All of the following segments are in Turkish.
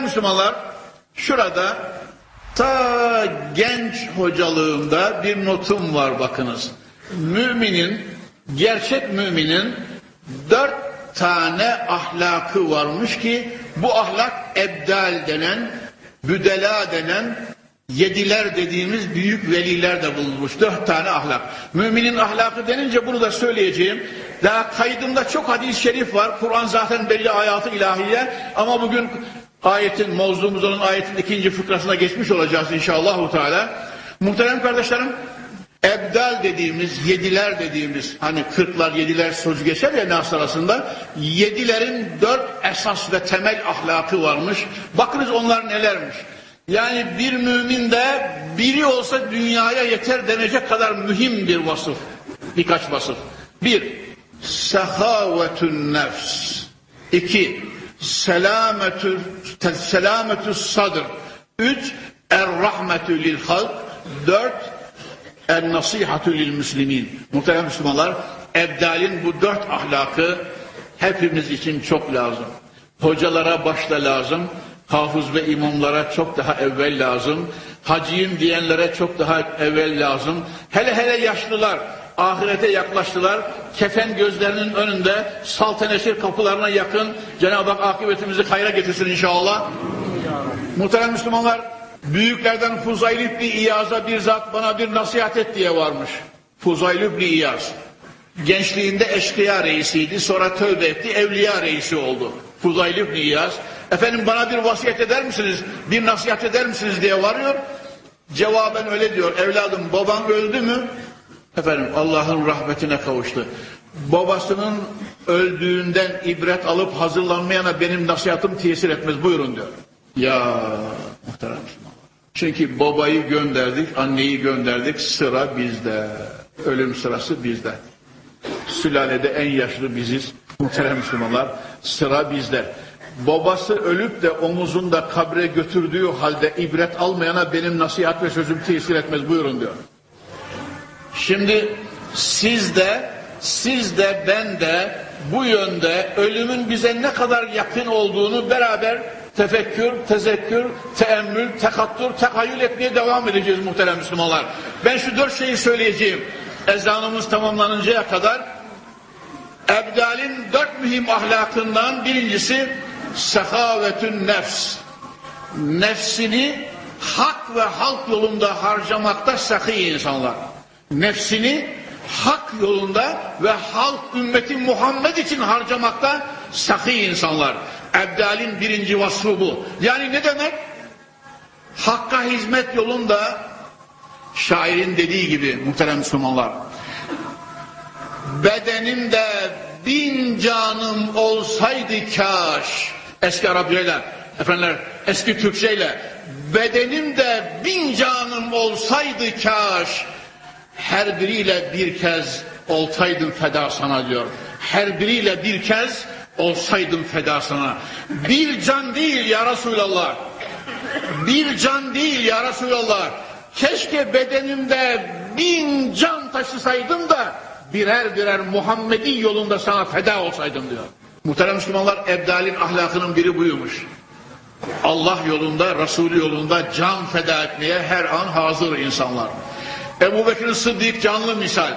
Muhterem Müslümanlar, şurada ta genç hocalığımda bir notum var bakınız. Müminin, gerçek müminin dört tane ahlakı varmış ki bu ahlak ebdal denen, büdela denen, yediler dediğimiz büyük veliler de bulunmuş. Dört tane ahlak. Müminin ahlakı denince bunu da söyleyeceğim. Daha kaydımda çok hadis-i şerif var. Kur'an zaten belli ayatı ilahiye ama bugün ayetin, mevzumuz olan ayetin ikinci fıkrasına geçmiş olacağız inşallah. Teala. Muhterem kardeşlerim, Ebdal dediğimiz, yediler dediğimiz, hani kırklar, yediler sözü geçer ya nas arasında, yedilerin dört esas ve temel ahlakı varmış. Bakınız onlar nelermiş. Yani bir mümin de biri olsa dünyaya yeter denecek kadar mühim bir vasıf. Birkaç vasıf. Bir, sehavetün nefs. İki, selametü, selametü sadr. Üç, er-rahmetü lil halk. Dört, en nasihatü lil müslimin. Muhterem Müslümanlar, Ebdal'in bu dört ahlakı hepimiz için çok lazım. Hocalara başta lazım, hafız ve imamlara çok daha evvel lazım, haciyim diyenlere çok daha evvel lazım. Hele hele yaşlılar, ahirete yaklaştılar, kefen gözlerinin önünde, salteneşir kapılarına yakın, Cenab-ı Hak akıbetimizi hayra getirsin inşallah. Muhterem Müslümanlar, büyüklerden Fuzayl İbni İyaz'a bir zat bana bir nasihat et diye varmış. Fuzayl İbni İyaz. Gençliğinde eşkıya reisiydi, sonra tövbe etti, evliya reisi oldu. Fuzayl İbni İyaz. Efendim bana bir vasiyet eder misiniz, bir nasihat eder misiniz diye varıyor. Cevaben öyle diyor, evladım baban öldü mü? Efendim Allah'ın rahmetine kavuştu. Babasının öldüğünden ibret alıp hazırlanmayana benim nasihatım tesir etmez buyurun diyor. Ya muhterem. Çünkü babayı gönderdik, anneyi gönderdik, sıra bizde. Ölüm sırası bizde. Sülalede en yaşlı biziz. Muhterem Müslümanlar, sıra bizde. Babası ölüp de omuzunda kabre götürdüğü halde ibret almayana benim nasihat ve sözüm tesir etmez buyurun diyor. Şimdi siz de, siz de ben de bu yönde ölümün bize ne kadar yakın olduğunu beraber tefekkür, tezekkür, teemmül, tekattur, tekayyül etmeye devam edeceğiz muhterem Müslümanlar. Ben şu dört şeyi söyleyeceğim. Ezanımız tamamlanıncaya kadar Ebdal'in dört mühim ahlakından birincisi sehavetün nefs. Nefsini hak ve halk yolunda harcamakta sakı insanlar. Nefsini hak yolunda ve halk ümmeti Muhammed için harcamakta sakı insanlar. Ebdal'in birinci vasfı bu. Yani ne demek? Hakka hizmet yolunda şairin dediği gibi muhterem Müslümanlar bedenimde bin canım olsaydı kaş eski Arapçayla efendiler eski Türkçeyle bedenimde bin canım olsaydı kaş her biriyle bir kez olsaydım feda sana diyor her biriyle bir kez olsaydım feda sana bir can değil ya Resulallah bir can değil ya Resulallah keşke bedenimde bin can taşısaydım da birer birer Muhammedi yolunda sana feda olsaydım diyor. Muhterem Müslümanlar Ebdal'in ahlakının biri buymuş. Allah yolunda, Resulü yolunda can feda etmeye her an hazır insanlar. Ebu Bekir'in Sıddık canlı misal.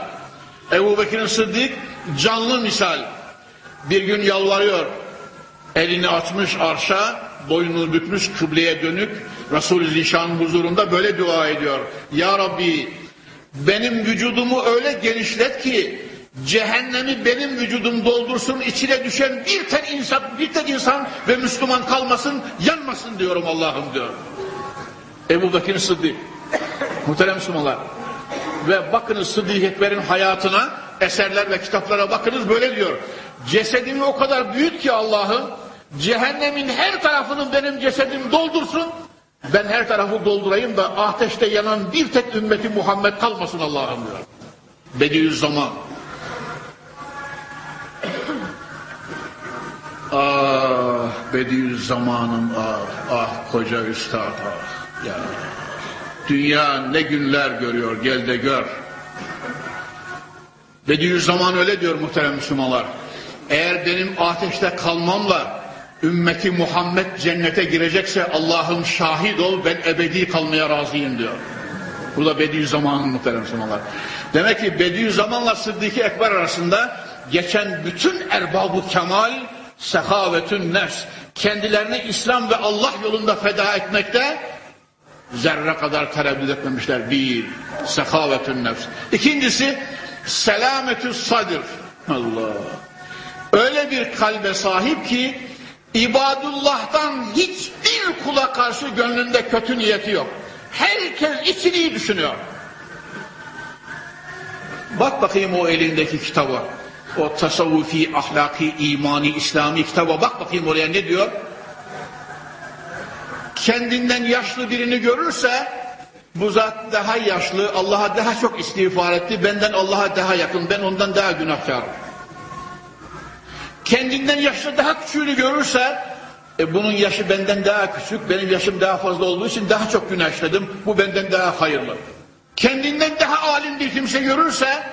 Ebu Bekir'in Sıddık canlı misal. Bir gün yalvarıyor. Elini açmış arşa, boynunu bükmüş kıbleye dönük. Resul-i Zişan huzurunda böyle dua ediyor. Ya Rabbi benim vücudumu öyle genişlet ki cehennemi benim vücudum doldursun içine düşen bir tek insan bir tek insan ve Müslüman kalmasın yanmasın diyorum Allah'ım diyor. Ebu Bekir Sıddık muhterem Müslümanlar ve bakınız Sıddık Ekber'in hayatına eserler ve kitaplara bakınız böyle diyor cesedimi o kadar büyüt ki Allah'ım cehennemin her tarafını benim cesedim doldursun ben her tarafı doldurayım da ateşte yanan bir tek ümmeti Muhammed kalmasın Allah'ım diyor. Bediüzzaman. Ah Bediüzzaman'ım ah, ah koca üstad ah. Ya. Dünya ne günler görüyor gel de gör. Bediüzzaman öyle diyor muhterem Müslümanlar. Eğer benim ateşte kalmamla Ümmeti Muhammed cennete girecekse Allah'ım şahit ol ben ebedi kalmaya razıyım diyor. Bu da Bediüzzaman'ın muhterem Müslümanlar. Demek ki Bediüzzaman'la Sıddık-ı Ekber arasında geçen bütün erbab-ı kemal sehavetün nefs kendilerini İslam ve Allah yolunda feda etmekte zerre kadar tereddüt etmemişler. Bir, sehavetün nefs. İkincisi, selametü sadır. Allah. Öyle bir kalbe sahip ki, ibadullah'tan hiçbir kula karşı gönlünde kötü niyeti yok. Herkes için iyi düşünüyor. Bak bakayım o elindeki kitaba. O tasavvufi, ahlaki, imani, İslami kitaba bak bakayım oraya ne diyor? Kendinden yaşlı birini görürse bu zat daha yaşlı, Allah'a daha çok istiğfar etti, benden Allah'a daha yakın, ben ondan daha günahkarım. Kendinden yaşlı daha küçüğünü görürse e, bunun yaşı benden daha küçük, benim yaşım daha fazla olduğu için daha çok günah işledim, bu benden daha hayırlı. Kendinden daha alim bir kimse görürse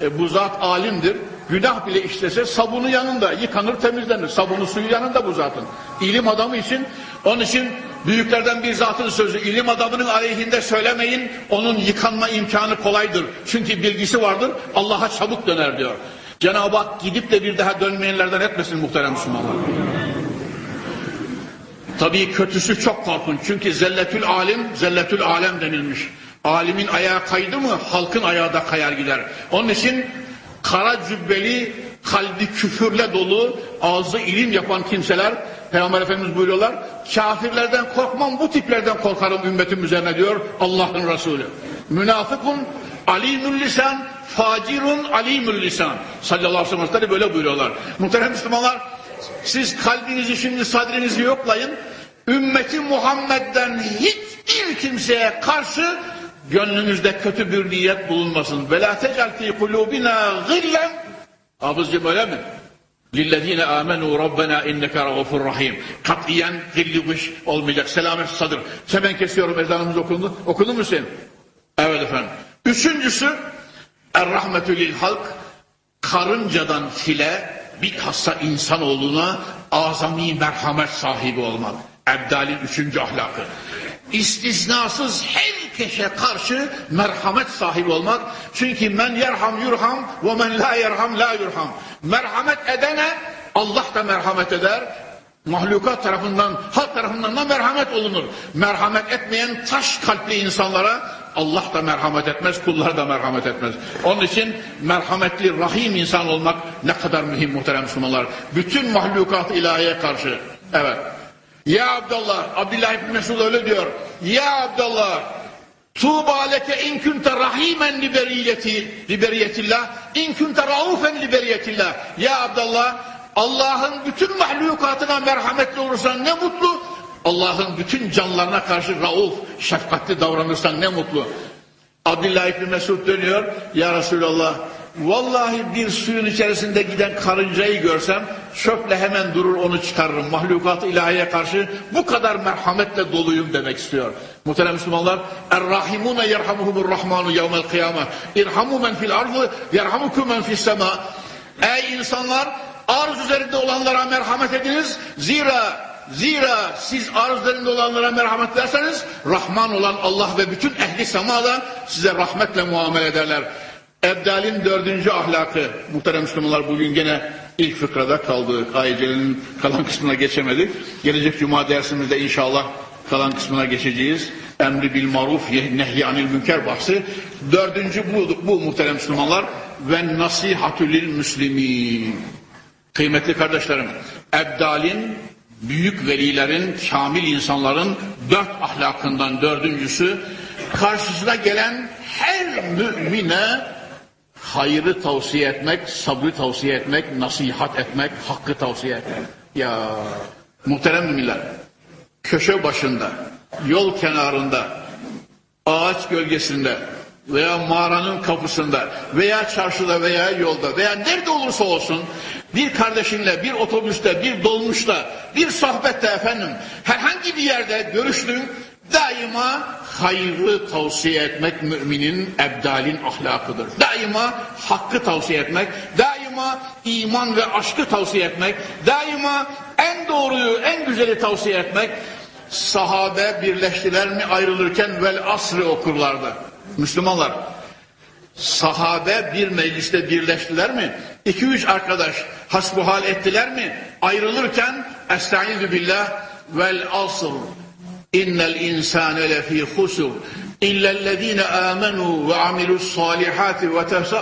e, bu zat alimdir. Günah bile işlese sabunu yanında yıkanır temizlenir. Sabunu suyu yanında bu zatın. İlim adamı için onun için büyüklerden bir zatın sözü ilim adamının aleyhinde söylemeyin. Onun yıkanma imkanı kolaydır. Çünkü bilgisi vardır. Allah'a çabuk döner diyor. Cenab-ı Hak gidip de bir daha dönmeyenlerden etmesin muhterem Müslümanlar. Tabii kötüsü çok korkunç. Çünkü zelletül alim, zelletül alem denilmiş. Alimin ayağı kaydı mı halkın ayağı da kayar gider. Onun için kara cübbeli, kalbi küfürle dolu, ağzı ilim yapan kimseler Peygamber Efendimiz buyuruyorlar. Kafirlerden korkmam bu tiplerden korkarım ümmetim üzerine diyor Allah'ın Resulü. Münafıkun alimül lisan, facirun alimül lisan. Sallallahu aleyhi ve sellem böyle buyuruyorlar. Muhterem Müslümanlar siz kalbinizi şimdi sadrinizi yoklayın. Ümmeti Muhammed'den hiçbir kimseye karşı gönlünüzde kötü bir niyet bulunmasın. La tecal fi kulubina gillen Hafızcı böyle mi? Lillezine amenu rabbena inneke rağufur rahim. Katiyen gilli gış olmayacak. Selamet sadır. Hemen kesiyorum ezanımız okundu. Okundu mu sen? Evet efendim. Üçüncüsü Er-rahmetü lil halk karıncadan file bilhassa insanoğluna azami merhamet sahibi olmak. Ebdal'in üçüncü ahlakı istisnasız herkese karşı merhamet sahibi olmak. Çünkü men yerham yurham ve men la yerham la yurham. Merhamet edene Allah da merhamet eder. Mahlukat tarafından, halk tarafından da merhamet olunur. Merhamet etmeyen taş kalpli insanlara Allah da merhamet etmez, kullar da merhamet etmez. Onun için merhametli, rahim insan olmak ne kadar mühim muhterem Müslümanlar. Bütün mahlukat ilahiye karşı. Evet. Ya Abdullah, Abdullah İbni Mesud öyle diyor. Ya Abdullah, Tuğba leke in kunte rahimen liberiyeti, liberiyetillah, in kunte raufen liberiyetillah. Ya Abdullah, Allah'ın bütün mahlukatına merhametli olursan ne mutlu. Allah'ın bütün canlarına karşı rauf, şefkatli davranırsan ne mutlu. Abdullah İbni Mesud dönüyor. Ya Resulallah, Vallahi bir suyun içerisinde giden karıncayı görsem çöple hemen durur onu çıkarırım. Mahlukat ilahiye karşı bu kadar merhametle doluyum demek istiyor. Muhterem Müslümanlar Er-Rahimune yerhamuhumur rahmanu yevmel kıyame İrhamu men fil ardı yerhamukum men fis sema Ey insanlar arz üzerinde olanlara merhamet ediniz. Zira Zira siz arz üzerinde olanlara merhamet ederseniz Rahman olan Allah ve bütün ehli semada size rahmetle muamele ederler. Ebdal'in dördüncü ahlakı, muhterem Müslümanlar bugün gene ilk fıkrada kaldık. Ayece'nin kalan kısmına geçemedik. Gelecek cuma dersimizde inşallah kalan kısmına geçeceğiz. Emri bil maruf, nehyanil münker bahsi. Dördüncü bu, bu muhterem Müslümanlar. Ve nasihatü lil müslimin. Kıymetli kardeşlerim, Ebdal'in büyük velilerin, kamil insanların dört ahlakından dördüncüsü karşısına gelen her mümine hayrı tavsiye etmek, sabrı tavsiye etmek, nasihat etmek, hakkı tavsiye etmek. Ya muhterem müminler, köşe başında, yol kenarında, ağaç gölgesinde veya mağaranın kapısında veya çarşıda veya yolda veya nerede olursa olsun bir kardeşinle, bir otobüste, bir dolmuşta, bir sohbette efendim herhangi bir yerde görüştüğün daima hayrı tavsiye etmek müminin ebdalin ahlakıdır. Daima hakkı tavsiye etmek, daima iman ve aşkı tavsiye etmek, daima en doğruyu, en güzeli tavsiye etmek. Sahabe birleştiler mi ayrılırken vel asrı okurlardı. Müslümanlar, sahabe bir mecliste birleştiler mi? İki üç arkadaş hasbuhal ettiler mi? Ayrılırken Estaizu billah vel asr innel insane lefî husur illellezine amenu ve amilus salihati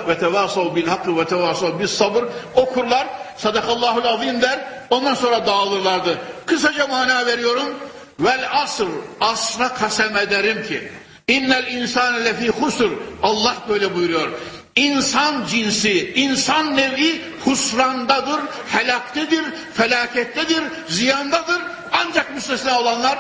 ve tevasav bil hakkı ve tevasav bis sabır okurlar sadakallahul azim der ondan sonra dağılırlardı. Kısaca mana veriyorum vel asr asra kasem ederim ki innel insane lefî husur Allah böyle buyuruyor. İnsan cinsi, insan nevi husrandadır, helaktedir, felakettedir, ziyandadır. Ancak müstesna olanlar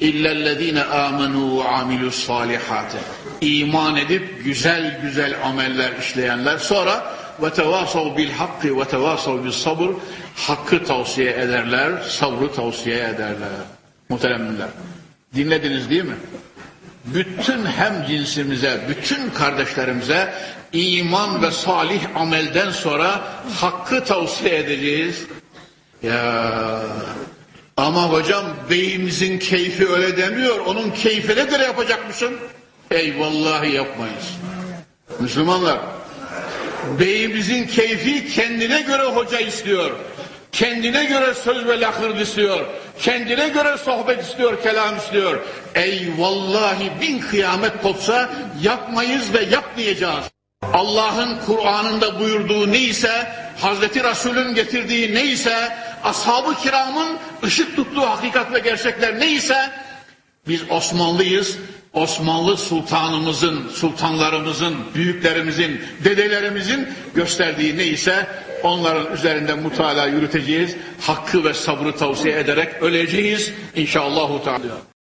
İllellezine amenu ve amilus salihati. İman edip güzel güzel ameller işleyenler sonra ve tevasav bil hakkı ve tevasav bil sabır hakkı tavsiye ederler, sabrı tavsiye ederler. Muhteremler. Dinlediniz değil mi? Bütün hem cinsimize, bütün kardeşlerimize iman ve salih amelden sonra hakkı tavsiye edeceğiz. Ya ama hocam beyimizin keyfi öyle demiyor. Onun keyfi nedir yapacak mısın? Ey vallahi yapmayız. Müslümanlar beyimizin keyfi kendine göre hoca istiyor. Kendine göre söz ve lakırd istiyor. Kendine göre sohbet istiyor, kelam istiyor. Ey vallahi bin kıyamet kopsa yapmayız ve yapmayacağız. Allah'ın Kur'an'ında buyurduğu neyse, Hazreti Resul'ün getirdiği neyse, ashab-ı kiramın ışık tuttuğu hakikat ve gerçekler neyse, biz Osmanlıyız, Osmanlı sultanımızın, sultanlarımızın, büyüklerimizin, dedelerimizin gösterdiği neyse onların üzerinde mutala yürüteceğiz. Hakkı ve sabrı tavsiye ederek öleceğiz inşallah. Teala.